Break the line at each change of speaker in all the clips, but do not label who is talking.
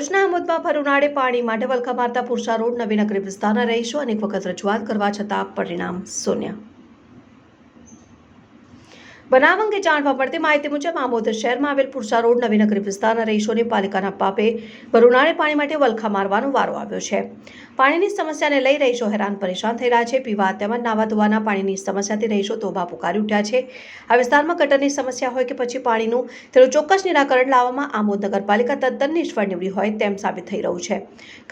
ભરૂચના આમોદમાં ભર ઉનાળે પાણી માટે વલખા મારતા પુરસા રોડ નવીનગરી વિસ્તારના રહીશો અનેક વખત રજૂઆત કરવા છતાં પરિણામ શૂન્ય. બનાવ અંગે જાણવા મળતી માહિતી મુજબ આમોદ શહેરમાં આવેલ પુરસા રોડ નવીનગરી વિસ્તારના રહીશોને પાલિકાના પાપે ભરૂનાળે પાણી માટે વલખા મારવાનો વારો આવ્યો છે. પાણીની સમસ્યાને લઈ રહીશો હેરાન પરેશાન થઈ રહ્યા છે. પીવા તેમજ નાવા ધોવાના પાણીની સમસ્યાથી રહીશો તોબા પુકારી ઉઠ્યા છે. આ વિસ્તારમાં ગટરની સમસ્યા હોય કે પછી પાણીનું તેનું ચોક્કસ નિરાકરણ લાવવામાં આમોદ નગરપાલિકા તદ્દન નિષ્ફળ નીવડી હોય તેમ સાબિત થઈ રહ્યું છે.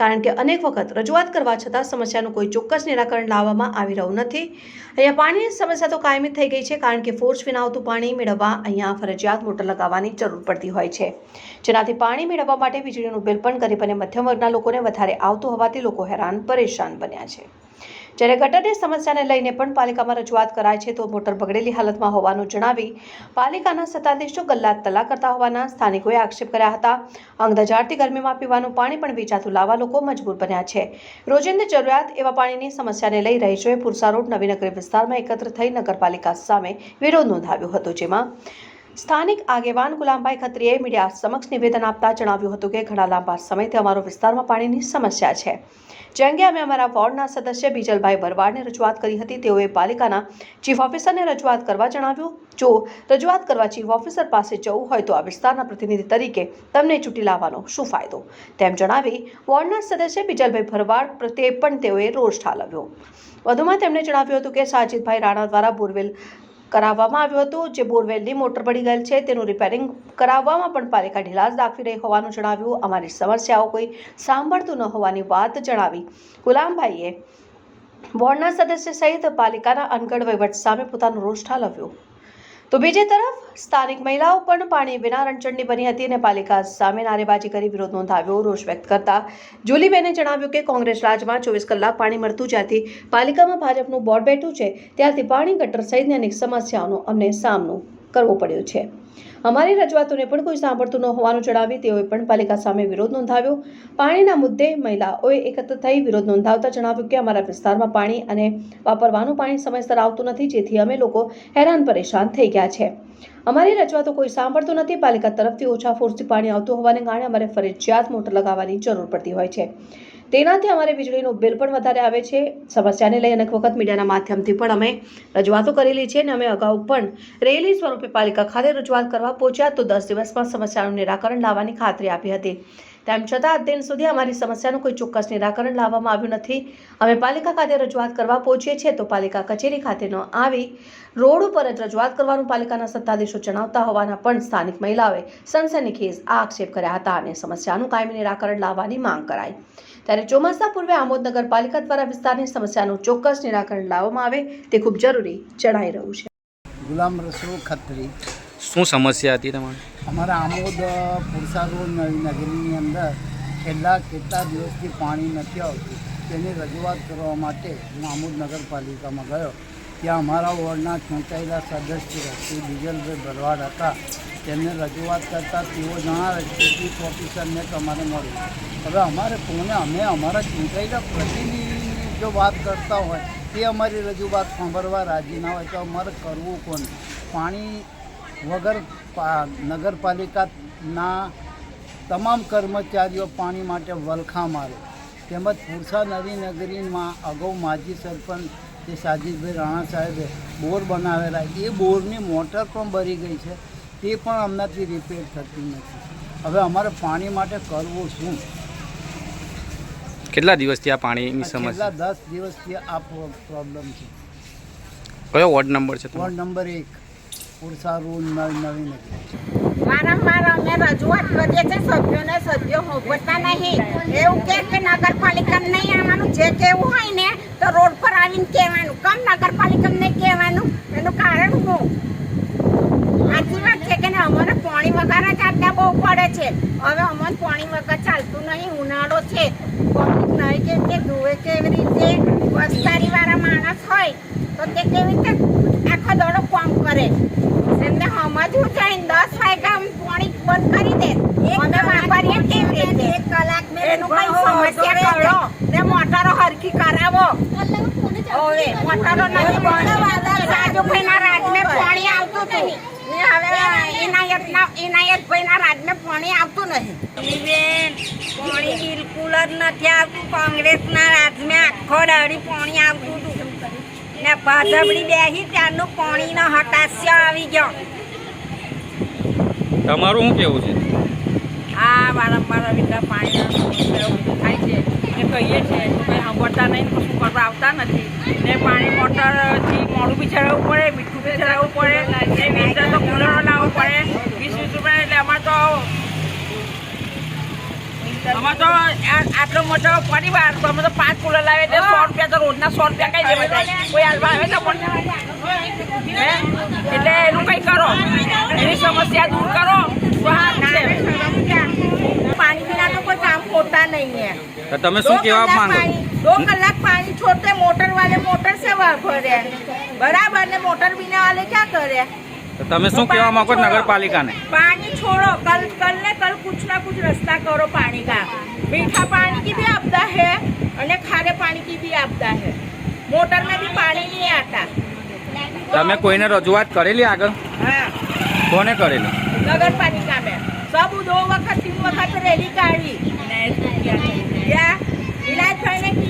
કારણ કે અનેક વખત રજૂઆત કરવા છતાં સમસ્યાનું કોઈ ચોક્કસ નિરાકરણ લાવવામાં આવી રહ્યું નથી. અહીંયા પાણીની સમસ્યા તો કાયમી થઈ ગઈ છે, કારણ કે ફોર્સ વિના આવતું પાણી મેળવવા અહીંયા ફરજિયાત મોટર લગાવવાની જરૂર પડતી હોય છે. જેનાથી પાણી મેળવવા માટે વીજળીનું બિલ પણ ગરીબ અને મધ્યમ વર્ગના લોકોને વધારે આવતું હોવાથી લોકો હેરાન પરેશાન બન્યા છે. જ્યારે ગટરની સમસ્યાને લઈને પણ પાલિકામાં રજૂઆત કરાય છે, તો મોટર બગડેલી હાલતમાં હોવાનું જણાવી પાલિકાના સત્તાધીશો ગલ્લાત તલા કરતા હોવાના સ્થાનિકોએ આક્ષેપ કર્યા હતા. અંગધજારથી ગરમીમાં પીવાનું પાણી પણ વેચાતું લાવવા લોકો મજબૂર બન્યા છે. રોજિંદી જરૂરિયાત એવા પાણીની સમસ્યાને લઈ રહીશોએ પુરસા રોડ નવીનગરી વિસ્તારમાં એકત્ર થઈ નગરપાલિકા સામે વિરોધ નોંધાવ્યો હતો, જેમાં સ્થાનિક આગેવાન ગુલામભાઈ ખત્રીએ મીડિયા સમક્ષ નિવેદન આપતા જણાવ્યું હતું કે ઘણા લાંબા સમયથી અમારો વિસ્તારમાં પાણીની સમસ્યા છે. જે અંગે અમે અમારા વોર્ડના સદસ્ય બીજલભાઈ ભરવાડને રજૂઆત કરી હતી. તેઓએ પાલિકાના ચીફ ઓફિસરને રજૂઆત કરવા જણાવ્યું, જો રજૂઆત કરવા ચીફ ઓફિસર પાસે જવું હોય તો આ વિસ્તારના પ્રતિનિધિ તરીકે તમને ચૂંટી લાવવાનો શું ફાયદો? તેમ જણાવી વોર્ડના સદસ્ય બીજલભાઈ ભરવાડ પ્રત્યે પણ તેઓએ રોષ ઠાલવ્યો. વધુમાં તેમણે જણાવ્યું હતું કે સાજીદભાઈ રાણા દ્વારા બોરવેલ કરાવવામાં આવ્યું હતું, જે બોરવેલની મોટર પડી ગયેલ છે. તેનું રિપેરિંગ કરાવવામાં પણ પાલિકા ઢીલાસ દાખવી રહી હોવાનું જણાવ્યું. અમારી સમસ્યાઓ કોઈ સાંભળતું ન હોવાની વાત જણાવી. ગુલામભાઈએ બોર્ડના સદસ્ય સહિત પાલિકાના અનગઢ વહીવટ સામે પોતાનો રોષ ઠાલવ્યો. તો બીજી તરફ, સ્થાનિક મહિલાઓ પણ પાણી વિના રણચંડી બની હતી અને પાલિકા સામે નારેબાજી કરી વિરોધ નોંધાવ્યો. રોષ વ્યક્ત કરતા જુલીબેને જણાવ્યું કે કોંગ્રેસ રાજમાં ચોવીસ કલાક પાણી મળતું જ્યાંથી પાલિકામાં ભાજપનું બોર્ડ બેઠું છે ત્યારથી પાણી ગટર સહિતની અનેક સમસ્યાઓનો અમને સામનો કરવો પડ્યો છે. અમારી રજૂઆતોને પણ કોઈ સાંભળતું ન હોવાનું જણાવી તેઓએ પણ પાલિકા સામે વિરોધ નોંધાવ્યો. પાણીના મુદ્દે મહિલાઓએ એકત્ર થઈ વિરોધ નોંધાવતા જણાવ્યું કે અમારા વિસ્તારમાં પાણી અને વાપરવાનું પાણી સમયસર આવતું નથી, જેથી અમે લોકો હેરાન પરેશાન થઈ ગયા છે. અમારી રજૂઆતો કોઈ સાંભળતું નથી. પાલિકા તરફથી ઓછા ફોર્સથી પાણી આવતું હોવાને કારણે અમારે ફરજિયાત મોટર લગાવવાની જરૂર પડતી હોય છે. તેનાથી અમારે વીજળીનું બિલ પણ વધારે આવે છે. સમસ્યાને લઈ અનેક વખત મીડિયાના માધ્યમથી પણ અમે રજૂઆતો કરેલી છે અને અમે અગાઉ પણ રેલી સ્વરૂપે પાલિકા ખાતે રજૂઆત કરવા પહોંચ્યા તો દસ દિવસમાં સમસ્યાનું નિરાકરણ લાવવાની ખાતરી આપી હતી. તેમ છતાં અત્યંત સુધી અમારી સમસ્યાનું કોઈ ચોક્કસ નિરાકરણ લાવવામાં આવ્યું નથી. અમે પાલિકા ખાતે રજૂઆત કરવા પહોંચીએ છીએ તો પાલિકા કચેરી ખાતે ન આવી રોડ ઉપર જ રજૂઆત કરવાનું પાલિકાના સત્તાધીશો જણાવતા હોવાના પણ સ્થાનિક મહિલાઓએ સનસનીખેજ આક્ષેપ કર્યા હતા અને સમસ્યાનું કાયમી નિરાકરણ લાવવાની માંગ કરાઈ. ત્યારે ચોમાસા પૂર્વે આમોદ નગરપાલિકા દ્વારા વિસ્તારની સમસ્યાનું ચોક્કસ નિરાકરણ લાવવામાં આવે તે ખૂબ જરૂરી જણાઈ રહ્યું છે.
ગુલામ રસૂલ ખત્રી
શું સમસ્યા હતી તમારે?
અમારા આમોદ પુરસા રોડ નગરીની અંદર છેલ્લા કેટલા દિવસથી પાણી નથી આવતું. તેની રજૂઆત કરવા માટે હું આમોદ નગરપાલિકામાં ગયો. ત્યાં અમારા વોર્ડના ચૂંટાયેલા સદસ્ય શ્રી બીજલભાઈ ભરવાડ હતા. તેમને રજૂઆત કરતાં તેઓ જણાવે કે ચીફ ઓફિસરને તમારે મળ્યું હવે અમારે કોને, અમે અમારા ચૂંટાયેલા પ્રતિનિધિની જો વાત કરતા હોય, તે અમારી રજૂઆત સાંભળવા રાજી ના હોય તો અમારે કરવું કોને? પાણી વગર નગરપાલિકાના તમામ કર્મચારીઓ પાણી માટે વલખા મારે. તેમજ પુરસા નવી નગરીમાં અગાઉ માજી સરપંચ જે સાજીદભાઈ રાણા સાહેબે બોર બનાવેલા એ બોરની મોટર પણ ભરી ગઈ છે. તે પણ હમણાંથી રિપેર થતી નથી. હવે અમારે પાણી માટે કરવું શું?
કેટલા દિવસથી આ પાણીની સમસ્યા?
દસ દિવસથી આ પ્રોબ્લેમ છે.
કયો વોર્ડ નંબર છે
વોર્ડ નંબર એક. પુરસા રોડ નવી નગરી
વારંવાર અમે રજૂઆત કરીએ છીએ, સભ્યોને સભ્યો હોભળતા નહીં. એવું કે કે નગરપાલિકા નહીં આવવાનું? જે કેવું હોય ને, તો રોડ પર આવીને કહેવાનું. કમ નગરપાલિકા નહીં કહેવાનું. એનું કારણ શું? સાચી વાત છે કે અમારે પાણી વગર જ આટલા બહુ પડે છે. હવે અમને પાણી વગર ચાલતું નહીં. ઉનાળો છે. પબ્લિક નહીં કે કે ધોવે કેવી રીતે? વસ્તારી વાળા માણસ હોય તો તે કેવી રીતે આખો દોડો કામ કરે? સમજવું જોઈએ દસ વાગ્યા પોણી બંધ કરી દે. અમે વાપરીએ કેવી રીતે એક કલાક એનું કઈ સમસ્યા કરો ને મોટરો હરખી કરાવો. હવે મોટરો નથી બંધ રાજુભાઈના રાજને પાણી આવતું નહીં. ને હવે ઇનાયતના ઇનાયતભાઈના રાજને પાણી આવતું નહીં.
બેન પાણી બિલકુલ જ નથી આવતું. કોંગ્રેસના રાજને આખો દાડી પાણી આવતું હતું. ને ભાજપડી બેસી ત્યારનું પાણીનો હતાશ્ય આવી ગયો.
તમારું શું કેવું છે?
આ વારંવાર આવી રીતના પાણીના થાય છે. એ કહીએ છીએ સાંભળતા નહીં કશું આવતા નથી. ને પાણી મોટરથી મોડું બી ચડાવવું પડે, મીઠું બી ચડાવવું પડે, ને વીસ તો કુલરો લાવવું પડે. વીસ વીસ રૂપિયા એટલે અમારે તો અમારે તો આટલો મોટો પરિવાર, તો અમે તો પાંચ કુલર લાવે તો સો રૂપિયા તો રોજના સો રૂપિયા કઈ જાય કોઈ આવે પણ એટલે એનું કંઈ કરો? એની સમસ્યા તો
તમે
दो
શું કહેવા
कलाक
માંગો
पानी दो कलाक पानी छोड़ते मोटर वाले मोटर से वहाँ भरे बराबर ने मोटर बिना वाले क्या करे
તો તમે શું કહેવા માંગો છો નગરપાલિકાને
पानी छोड़ो कल कल ने कल कुछ ना कुछ रास्ता करो पानी का मीठा पानी की भी आपदा है और खारे पानी की भी आपदा है मोटर में भी पानी नहीं आता
તમે કોઈને રજૂઆત કરેલી આગળ
हाँ
કોને કરેલી
नगर पालिका में सब दो वक्त तीन वक्त rally Yeah. We like her